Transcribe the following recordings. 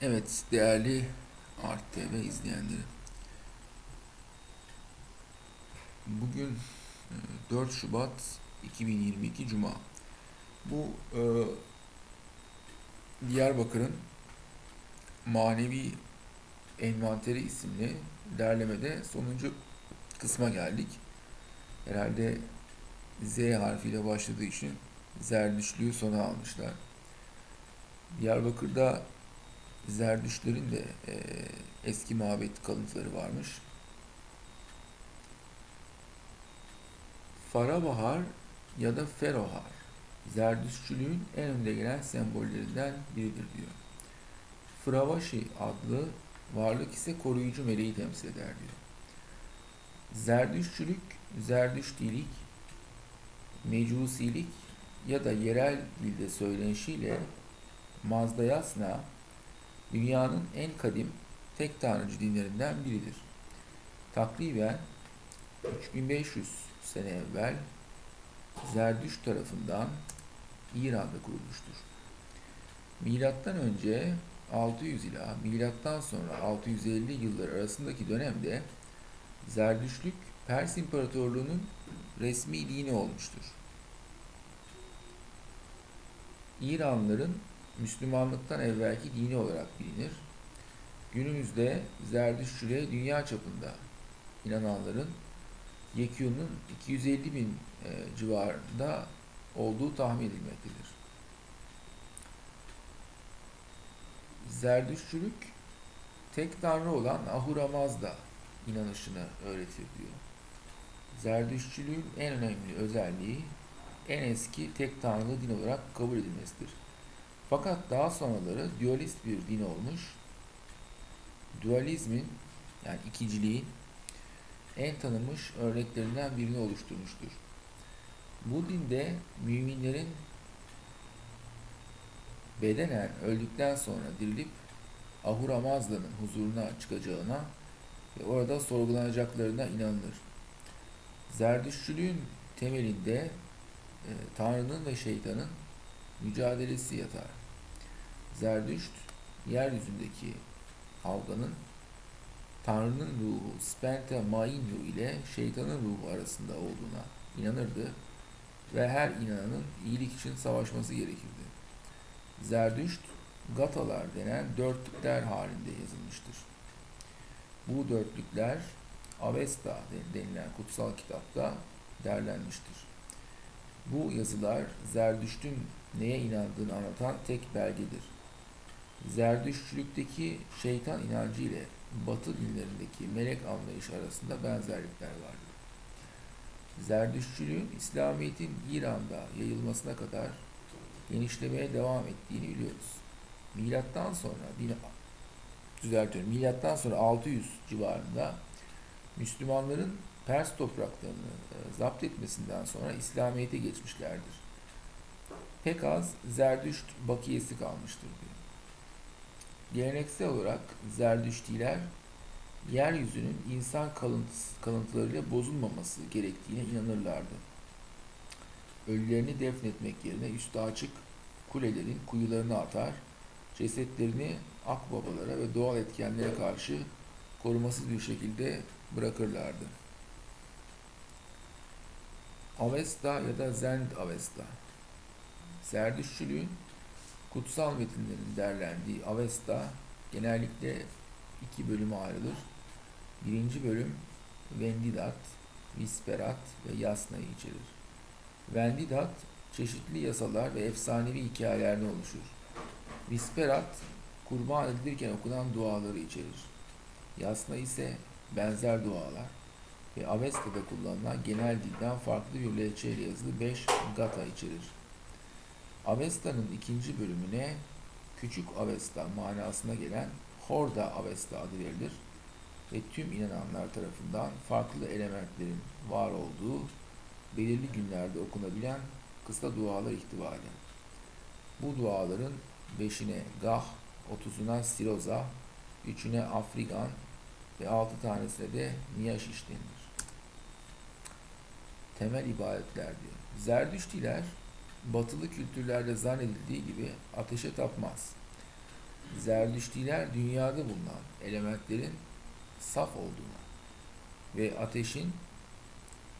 Evet değerli Art TV izleyenleri. Bugün e, 4 Şubat 2022 Cuma. Bu e, Diyarbakır'ın Manevi Envanteri isimli derlemede sonuncu kısma geldik. Herhalde Z harfiyle başladığı için Zerdüştlüğü sona almışlar. Diyarbakır'da Zerdüştlerin de e, eski mabet kalıntıları varmış. Farabahar ya da Ferohar, Zerdüştçülüğün en önde gelen sembollerinden biridir diyor. Fravaşi adlı varlık ise koruyucu meleği temsil eder diyor. Zerdüştçülük, Zerdüştilik, Mecusilik ya da yerel dilde söylenişiyle Mazdayasna dünyanın en kadim tek tanrıcı dinlerinden biridir. Takriben 3500 sene evvel Zerdüş tarafından İran'da kurulmuştur. Milattan önce 600 ila milattan sonra 650 yıllar arasındaki dönemde Zerdüşlük Pers İmparatorluğu'nun resmi dini olmuştur. İranlıların Müslümanlıktan evvelki dini olarak bilinir. Günümüzde Zerdüştçülüğe dünya çapında inananların yekûnun 250 bin e, civarında olduğu tahmin edilmektedir. Zerdüştçülük tek tanrı olan Ahura Mazda inanışını öğretir diyor. Zerdüştçülüğün en önemli özelliği en eski tek tanrılı din olarak kabul edilmesidir. Fakat daha sonraları dualist bir din olmuş. Dualizmin yani ikiciliğin en tanınmış örneklerinden birini oluşturmuştur. Bu dinde müminlerin bedenen öldükten sonra dirilip Ahura Mazda'nın huzuruna çıkacağına ve orada sorgulanacaklarına inanılır. Zerdüştçülüğün temelinde e, Tanrı'nın ve şeytanın mücadelesi yatar. Zerdüşt, yeryüzündeki Havga'nın Tanrı'nın ruhu Spenta Mainyu ile şeytanın ruhu arasında olduğuna inanırdı ve her inananın iyilik için savaşması gerekirdi. Zerdüşt, Gatalar denen dörtlükler halinde yazılmıştır. Bu dörtlükler Avesta denilen kutsal kitapta derlenmiştir. Bu yazılar Zerdüşt'ün neye inandığını anlatan tek belgedir. Zerdüştçülükteki şeytan inancı ile Batı dinlerindeki melek anlayışı arasında benzerlikler vardır. Zerdüştçülüğün İslamiyet'in İran'da yayılmasına kadar genişlemeye devam ettiğini biliyoruz. Milattan sonra düzeltiyorum. Milattan sonra 600 civarında Müslümanların Pers topraklarını e, zapt etmesinden sonra İslamiyet'e geçmişlerdir. Pek az Zerdüşt bakiyesi kalmıştır diyor. Geleneksel olarak Zerdüştiler yeryüzünün insan kalıntısı, kalıntılarıyla bozulmaması gerektiğine inanırlardı. Ölülerini defnetmek yerine üstü açık kulelerin kuyularına atar, cesetlerini akbabalara ve doğal etkenlere karşı korumasız bir şekilde bırakırlardı. Avesta ya da Zend Avesta. Zerdüştçülüğün kutsal metinlerin derlendiği Avesta genellikle iki bölüme ayrılır. Birinci bölüm Vendidat, Visperat ve Yasna'yı içerir. Vendidat çeşitli yasalar ve efsanevi hikayelerden oluşur. Visperat kurban edilirken okunan duaları içerir. Yasna ise benzer dualar ve Avesta'da kullanılan genel dilden farklı bir lehçeyle yazılı 5 gata içerir. Avesta'nın ikinci bölümüne Küçük Avesta manasına gelen Horda Avesta adı verilir ve tüm inananlar tarafından farklı elementlerin var olduğu belirli günlerde okunabilen kısa dualar ihtiva eder. Bu duaların beşine Gah, otuzuna Siroza, üçüne Afrigan ve altı tanesine de Niyaşiş denilir. Temel ibadetler diyor. Zerdüştiler batılı kültürlerde zannedildiği gibi ateşe tapmaz. Zerdüştiler dünyada bulunan elementlerin saf olduğuna ve ateşin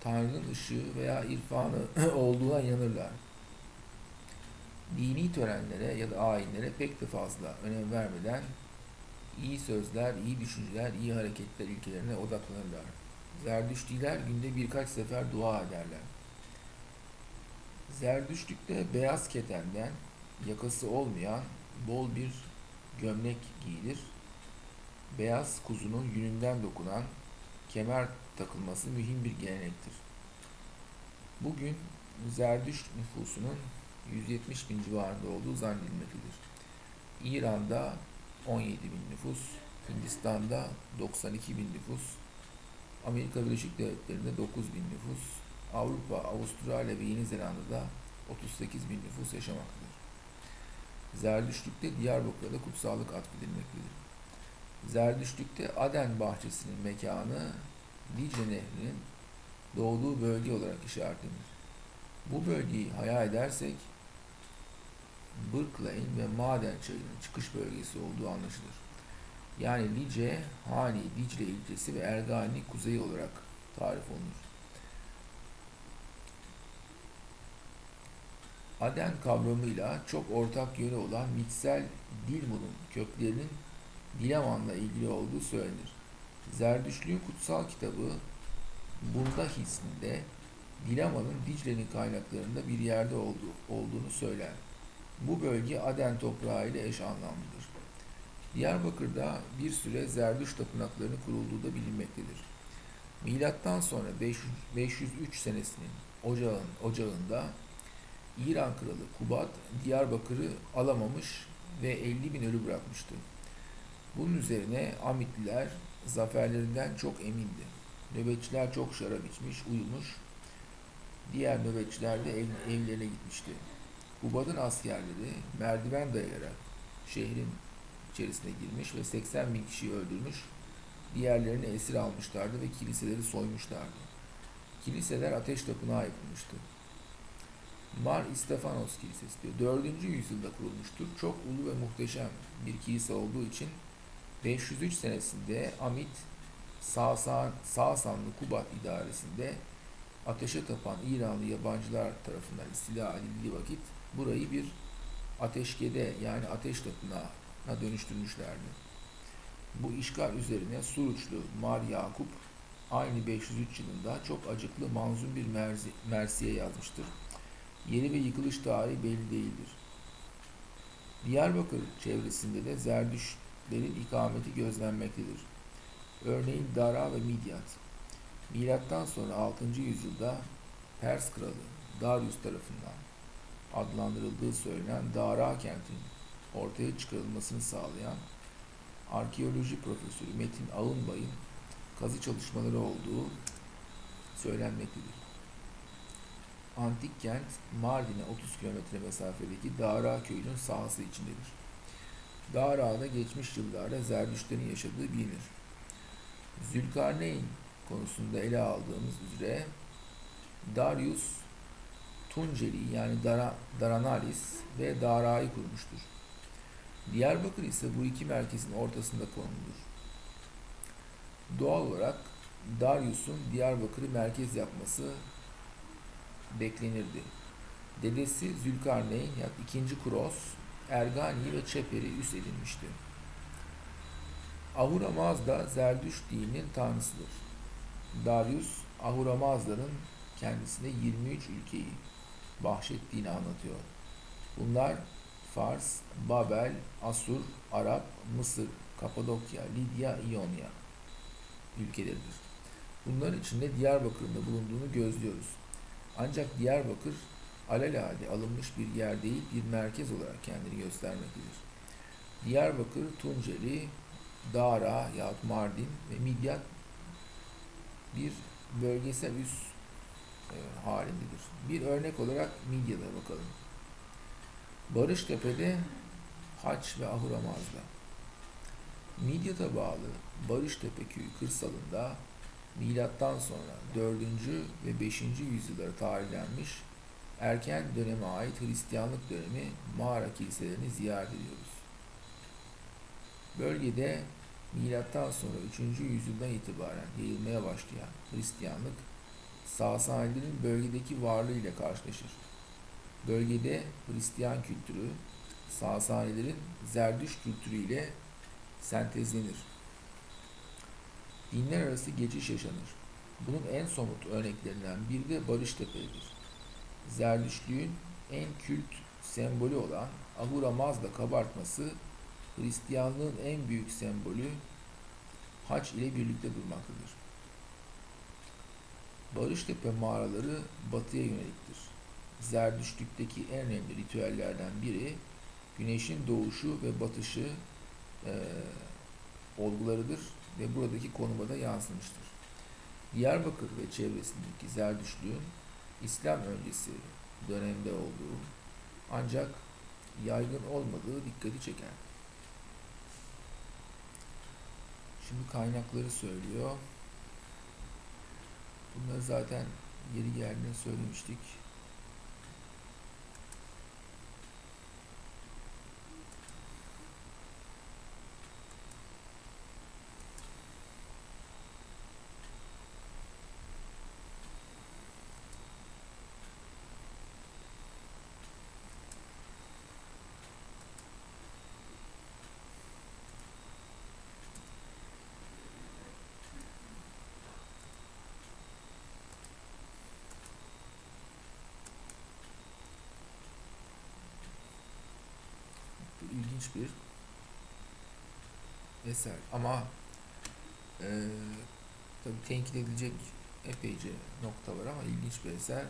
Tanrı'nın ışığı veya irfanı olduğuna inanırlar. Dini törenlere ya da ayinlere pek de fazla önem vermeden iyi sözler, iyi düşünceler, iyi hareketler ilkelerine odaklanırlar. Zerdüştiler günde birkaç sefer dua ederler. Zerdüştlükte beyaz ketenden yakası olmayan bol bir gömlek giyilir. Beyaz kuzunun yününden dokunan kemer takılması mühim bir gelenektir. Bugün Zerdüşt nüfusunun 170 bin civarında olduğu zannedilmektedir. İran'da 17 bin nüfus, Hindistan'da 92 bin nüfus, Amerika Birleşik Devletleri'nde 9 bin nüfus, Avrupa, Avustralya ve Yeni Zelanda'da 38 bin nüfus yaşamaktadır. Zerdüştlükte Diyarbakır'da kutsallık atfedilmektedir. Zerdüştlükte Aden bahçesinin mekanı Dicle Nehri'nin doğduğu bölge olarak işaretlenir. Bu bölgeyi hayal edersek Bırklayın ve Maden çayının çıkış bölgesi olduğu anlaşılır. Yani Lice, Hani, Dicle ilçesi ve Ergani kuzeyi olarak tarif olunur. Aden kavramıyla çok ortak yönü olan mitsel Dilmun'un köklerinin Dilaman'la ilgili olduğu söylenir. Zerdüştlüğün kutsal kitabı Bunda hisminde Dilaman'ın Dicle'nin kaynaklarında bir yerde olduğu, olduğunu söyler. Bu bölge Aden toprağı ile eş anlamlıdır. Diyarbakır'da bir süre Zerdüş tapınaklarının kurulduğu da bilinmektedir. Milattan sonra 503 senesinin ocağın, ocağında İran kralı Kubat Diyarbakır'ı alamamış ve 50 bin ölü bırakmıştı. Bunun üzerine Amitliler zaferlerinden çok emindi. Nöbetçiler çok şarap içmiş, uyumuş. Diğer nöbetçiler de ev, evlerine gitmişti. Kubat'ın askerleri merdiven dayayarak şehrin içerisine girmiş ve 80 bin kişiyi öldürmüş, diğerlerini esir almışlardı ve kiliseleri soymuşlardı. Kiliseler ateş tapınağı yapılmıştı. Mar İstefanos Kilisesi diyor. 4. yüzyılda kurulmuştur. Çok ulu ve muhteşem bir kilise olduğu için 503 senesinde Amit Sasan, Sasanlı Kubat idaresinde ateşe tapan İranlı yabancılar tarafından istila edildiği vakit burayı bir ateşkede yani ateş tapınağına dönüştürmüşlerdi. Bu işgal üzerine Suruçlu Mar Yakup aynı 503 yılında çok acıklı manzum bir merzi, mersiye yazmıştır. Yeri ve yıkılış tarihi belli değildir. Diyarbakır çevresinde de Zerdüştlerin ikameti gözlenmektedir. Örneğin Dara ve Midyat. Milattan sonra 6. yüzyılda Pers kralı Darius tarafından adlandırıldığı söylenen Dara kentinin ortaya çıkarılmasını sağlayan arkeoloji profesörü Metin Ağınbay'ın kazı çalışmaları olduğu söylenmektedir. Antik kent Mardin'e 30 kilometre mesafedeki Dara köyünün sahası içindedir. Dara'da geçmiş yıllarda Zerdüştlerin yaşadığı bilinir. Zülkarneyn konusunda ele aldığımız üzere Darius Tunceli yani Dara, Daranalis ve Dara'yı kurmuştur. Diyarbakır ise bu iki merkezin ortasında konumludur. Doğal olarak Darius'un Diyarbakır'ı merkez yapması beklenirdi. Dedesi Zülkarneyn 2. Kuros, Ergani ve Çeper'i üst edinmişti. Ahura Mazda Zerdüşt dininin tanrısıdır. Darius Ahura Mazda'nın kendisine 23 ülkeyi bahşettiğini anlatıyor. Bunlar Fars, Babel, Asur, Arap, Mısır, Kapadokya, Lidya, İonya ülkeleridir. Bunların içinde Diyarbakır'ın da bulunduğunu gözlüyoruz. Ancak Diyarbakır alelade alınmış bir yer değil, bir merkez olarak kendini göstermektedir. Diyarbakır, Tunceli, Dara yahut Mardin ve Midyat bir bölgesel üs e, halindedir. Bir örnek olarak Midyat'a bakalım. Barıştepe'de Haç ve Ahuramaz'da. Midyat'a bağlı Barıştepe köyü kırsalında milattan sonra 4. ve 5. yüzyıllara tarihlenmiş erken döneme ait Hristiyanlık dönemi mağara kiliselerini ziyaret ediyoruz. Bölgede milattan sonra 3. yüzyıldan itibaren yayılmaya başlayan Hristiyanlık Sasanilerin bölgedeki varlığı ile karşılaşır. Bölgede Hristiyan kültürü Sasanilerin Zerdüş kültürü ile sentezlenir. Dinler arası geçiş yaşanır. Bunun en somut örneklerinden biri de Barıştepe'dir. Zerdüştlüğün en kült sembolü olan Ahura Mazda kabartması Hristiyanlığın en büyük sembolü haç ile birlikte durmaktadır. Barıştepe mağaraları batıya yöneliktir. Zerdüştlükteki en önemli ritüellerden biri güneşin doğuşu ve batışı eee, olgularıdır ve buradaki konuma da yansımıştır. Diyarbakır ve çevresindeki Zerdüştlüğün İslam öncesi dönemde olduğu ancak yaygın olmadığı dikkati çeker. Şimdi kaynakları söylüyor. Bunları zaten yeri geldiğinde söylemiştik. Bu ilginç bir eser ama eee tabi tenkit edilecek epeyce nokta var ama ilginç bir eser.